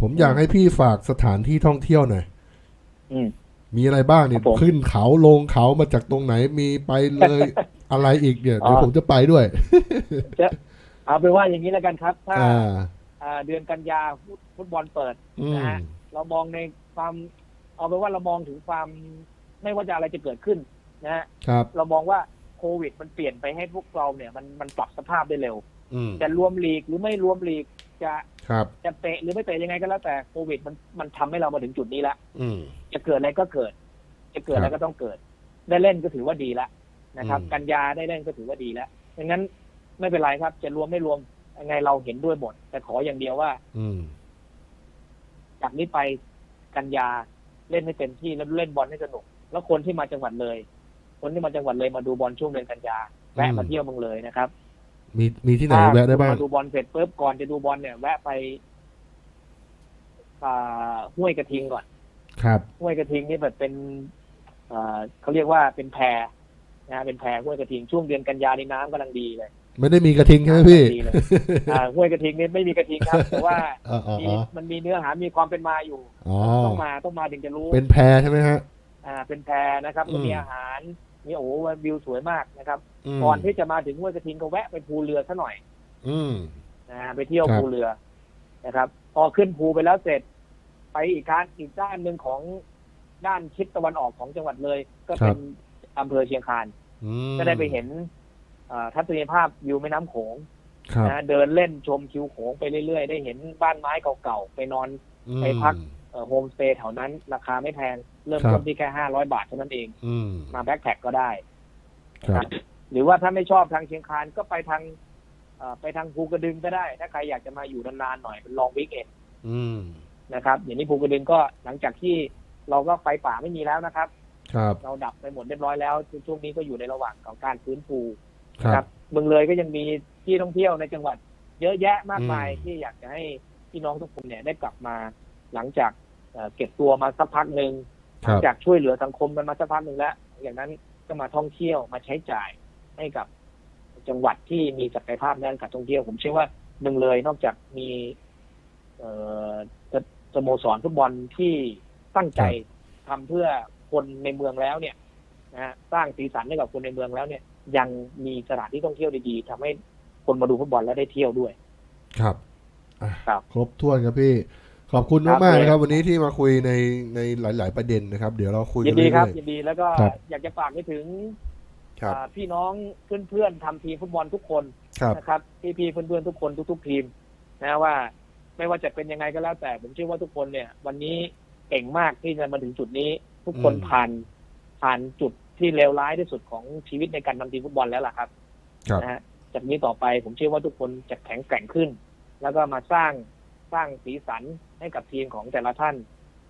ผมอยากให้พี่ฝากสถานที่ท่องเที่ยวหน่อยอืม มีอะไรบ้างเนี่ยครับผมขึ้นเขาลงเขามาจากตรงไหนมีไปเลยอะไรอีกเนี่ยอ๋อ เดี๋ยวผมจะไปด้วย จะเอาเป็นว่าอย่างนี้แล้วกันครับ ถ้าอ่า อ่าเดือนกันยาฟุตฟุตบอลเปิด อืม นะฮะ เรามองในความเอาเป็นว่าเรามองถึงความไม่ว่าจะอะไรจะเกิดขึ้นนะฮะครับ เรามองว่าโควิด มันเปลี่ยนไปให้พวกเราเนี่ยมันมันปรับสภาพได้เร็ว อืม จะรวมลีกหรือไม่รวมลีก จะครับ จะเตะหรือไม่เตะยังไงก็แล้วแต่โควิดมันมันทำให้เรามาถึงจุดนี้แล้วอืม จะเกิดอะไรก็เกิด จะเกิดอะไรครับก็ต้องเกิด ได้เล่นก็ถือว่าดีแล้วนะครับ อืม กันยาได้เล่นก็ถือว่าดีแล้วดังนั้นไม่เป็นไรครับ จะรวมไม่รวมยังไงเราเห็นด้วยหมด แต่ขออย่างเดียวว่า อืม จากนี้ไปกันยาเล่นให้เต็มที่แล้วเล่นบอลให้สนุก แล้วคนที่มาจังหวัดเลย คนที่มาจังหวัดเลยมาดูบอลช่วงเดือนกันยาแวะมาเที่ยวเมืองเลยนะครับ มีมีที่ไหนแวะได้บ้างมาดูบอลเสร็จปุ๊บก่อนจะดูบอลเนี่ยแวะไปอ่าห้วยกระทิงก่อน ครับห้วยกระทิงนี่แบบเป็นเอ่อเขาเรียกว่าเป็นแพนะฮะเป็นแพห้วยกระทิงช่วงเดือนกันยาในน้ำกำลังดีเลยไม่ได้มีกระทิงใช่ไหมพี่น้ำกำลังดีเลยอ่าห้วยกระทิงนี่ไม่มีกระทิงครับ แต่ว่าอ๋ออ๋อมีอ๋อมันมีเนื้อหามีความเป็นมาอยู่ อ๋อต้องมาต้องมาถึงจะรู้เป็นแพรใช่ไหมฮะ อ่าเป็นแพนะครับอืม ก็มีอาหาร มีโอ้โหวิวสวยมากนะครับมก่อนที่จะมาถึงห้วยกระทิงก็แวะไปภูเรือซะหน่อย อืมนะฮะไปเที่ยวครับภูเรือนะครับ พอขึ้นภูไปแล้วเสร็จ ไปอีกด้านอีกด้านหนึ่งของด้านทิศตะวันออกของจังหวัดเลย ก็เป็นอำเภอเชียงคานอืมก็ได้ไปเห็นเอ่อทัศนียภาพวิวแม่น้ำโขงครับนะเดินเล่นชมคิวโขงไปเรื่อยๆ ได้เห็นบ้านไม้เก่าๆ ไปนอนอืมไปพัก โฮมสเตย์แถวนั้น ราคาไม่แพง เริ่มครัต้บนที่แค่ห้าร้อยบาทเท่านั้นเองอืมมาแบ็คแพ็คก็ได้ครับหรือว่าถ้าไม่ชอบทางเชียงคานก็ไปทางเอ่อไปทางภูกระดึงก็ได้ ถ้าใครอยากจะมาอยู่นานๆหน่อยเป็นลองวิกเอนอืมนะครับ อย่างนี้ภูกระดึงก็หลังจากที่เราก็ไฟป่าไม่มีแล้วนะครับ ครับ เราดับไปหมดเรียบร้อยแล้วช่วงนี้ก็อยู่ในระหว่างของการฟื้นฟูคนะครัรับบเมืองเลยก็ยังมีที่ท่องเที่ยวในจังหวัด เยอะแยะมากมายอืมที่อยากจะให้พี่น้องทุกคนเนี่ยได้กลับมาหลังจาก เอ่อเก็บตัวมาสักพักหนึ่งคหลัรังบจากช่วยเหลือสังคมกันมาสักพักหนึ่งแล้วอย่างนั้นก็มาท่องเที่ยวมาใช้จ่ายให้กับจังหวัดที่มีศักยภาพด้านการท่องเที่ยว ผมเชื่อว่าเมืองเลยนอกจากมีเอ่อสสโมสรฟุตบอลที่ตั้งใจทำเพื่อคนในเมืองแล้วเนี่ยนะฮะสร้างสีสันให้กับคนในเมืองแล้วเนี่ย ยังมีสถานที่ท่องเที่ยวดีๆทำให้คนมาดูฟุตบอลแล้วได้เที่ยวด้วย ครับอะครับ ครบถ้วนครับพี่ ขอบคุณครับมากๆเลยนะครับวันนี้ที่มาคุยในในหลาย ๆ ประเด็นนะครับ เดี๋ยวเราคุยยิกันนดีเรื่ครับอย ยินดีแล้วก็ครับ อยากจะฝากไปถึงๆครับอ่าพี่น้องเพื่อนๆทำทีมฟุตบอลทุกคนครับ นะครับพี่ๆเพื่อนๆทุกคนทุก ๆ ทีมนะว่า ไม่ว่าจะเป็นยังไงก็แล้วแต่ผมเชื่อว่าทุกคนเนี่ย วันนี้เก่งมากที่จะมาถึงจุดนี้ ทุกคนอืม ผ่านผ่านจุดที่เลวร้ายที่สุดของชีวิตในการทำทีมฟุตบอลแล้วล่ะครับ ครับ นะฮะจากนี้ต่อไปผมเชื่อว่าทุกคนจะแข็งแกร่งขึ้น แล้วก็มาสร้าง สร้างสีสันให้กับทีมของแต่ละท่าน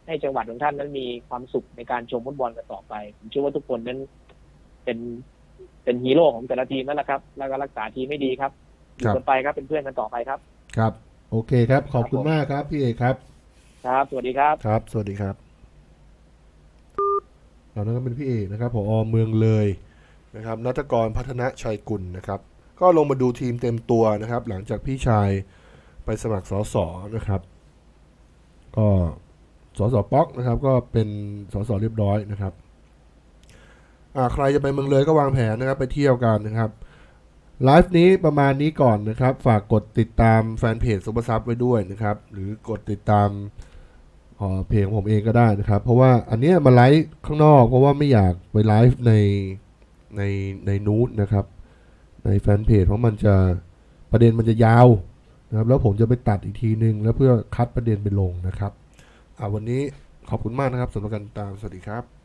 ให้จังหวัดของท่านนั้นมีความสุขในการชมฟุตบอลกันต่อไปผมเชื่อว่าทุกคนนั้นเป็นเป็นฮีโร่ของแต่ละทีมนั่นแหละครับ แล้วก็รักษาทีมไม่ดีครับอครัยู่บกันไปครับเป็นเพื่อนกันต่อไปครับ ครับ โอเคครับ ขอบคุณครับผมมากครับ พี่เอกครับ ครับ สวัสดีครับ ครับ สวัสดีครับเรานั้นก็เป็นพี่เอกนะครับผอเมืองเลยนะครับนัตกรพัฒนชัยกุลนะครับ ก็ลงมาดูทีมเต็มตัวนะครับ หลังจากพี่ชาย ไปสมัครสสนะครับ ก็สสป๊อกนะครับ ก็เป็นสสเรียบร้อยนะครับอ่าใครจะไปเมืองเลยก็วางแผนนะครับไปเที่ยวกันนะครับไลฟ์นี้ประมาณนี้ก่อนนะครับ ฝากกดติดตามแฟนเพจซุปเปอร์ซับไว้ด้วยนะครับ หรือกดติดตามเพลงของผมเองก็ได้นะครับ เพราะว่าอันนี้มาไลฟ์ข้างนอกเพราะว่าไม่อยากไปไลฟ์ในในในนูตนะครับ ในแฟนเพจเพราะมันจะประเด็นมันจะยาว นะครับแล้วผมจะไปตัดอีกทีนึง แล้วเพื่อคัดประเด็นไปลงนะครับอ่าวันนี้ขอบคุณมากนะครับสำหรับการติดตามสวัสดีครับ